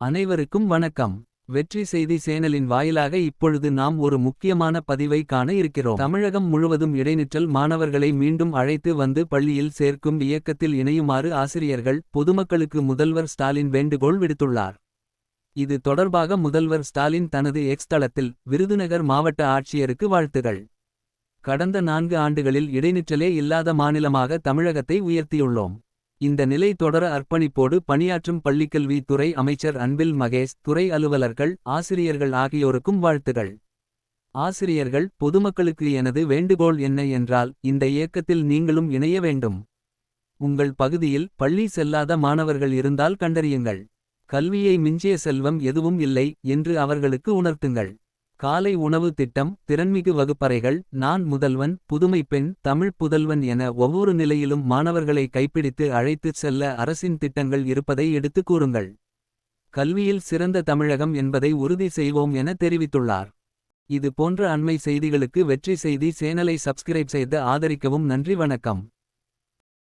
அனைவருக்கும் வணக்கம். வெற்றி செய்தி சேனலின் வாயிலாக இப்பொழுது நாம் ஒரு முக்கியமான பதிவை காண இருக்கிறோம். தமிழகம் முழுவதும் இடைநிற்றல் மாணவர்களை மீண்டும் அழைத்து வந்து பள்ளியில் சேர்க்கும் இயக்கத்தில் இணையுமாறு ஆசிரியர்கள் பொதுமக்களுக்கு முதல்வர் ஸ்டாலின் வேண்டுகோள் விடுத்துள்ளார். இது தொடர்பாக முதல்வர் ஸ்டாலின் தனது எக்ஸ் தளத்தில் விருதுநகர் மாவட்ட ஆட்சியருக்கு வாழ்த்துகள். கடந்த நான்கு ஆண்டுகளில் இடைநிற்றலே இல்லாத மாநிலமாக தமிழகத்தை உயர்த்தியுள்ளோம். இந்த நிலை தொடர அர்ப்பணிப்போடு பணியாற்றும் பள்ளிக்கல்வி துறை அமைச்சர் அன்பில் மகேஷ் துறை அலுவலர்கள் ஆசிரியர்கள் ஆகியோருக்கும் வாழ்த்துகள். ஆசிரியர்கள் பொதுமக்களுக்கு எனது வேண்டுகோள் என்ன என்றால் இந்த இயக்கத்தில் நீங்களும் இணைய வேண்டும். உங்கள் பகுதியில் பள்ளி செல்லாத மாணவர்கள் இருந்தால் கண்டறியுங்கள். கல்வியை மிஞ்சிய செல்வம் எதுவும் இல்லை என்று அவர்களுக்கு உணர்த்துங்கள். காலை உணவு திட்டம் திறன்மிகு வகுப்பறைகள் நான் முதல்வன் புதுமை பெண் தமிழ் புதல்வன் என ஒவ்வொரு நிலையிலும் மாணவர்களை கைப்பிடித்து அழைத்துச் செல்ல அரசின் திட்டங்கள் இருப்பதை எடுத்துக் கூறுங்கள். கல்வியில் சிறந்த தமிழகம் என்பதை உறுதி செய்வோம் என தெரிவித்துள்ளார். இது போன்ற அண்மை செய்திகளுக்கு வெற்றி செய்தி சேனலை சப்ஸ்கிரைப் செய்து ஆதரிக்கவும் நன்றி வணக்கம்.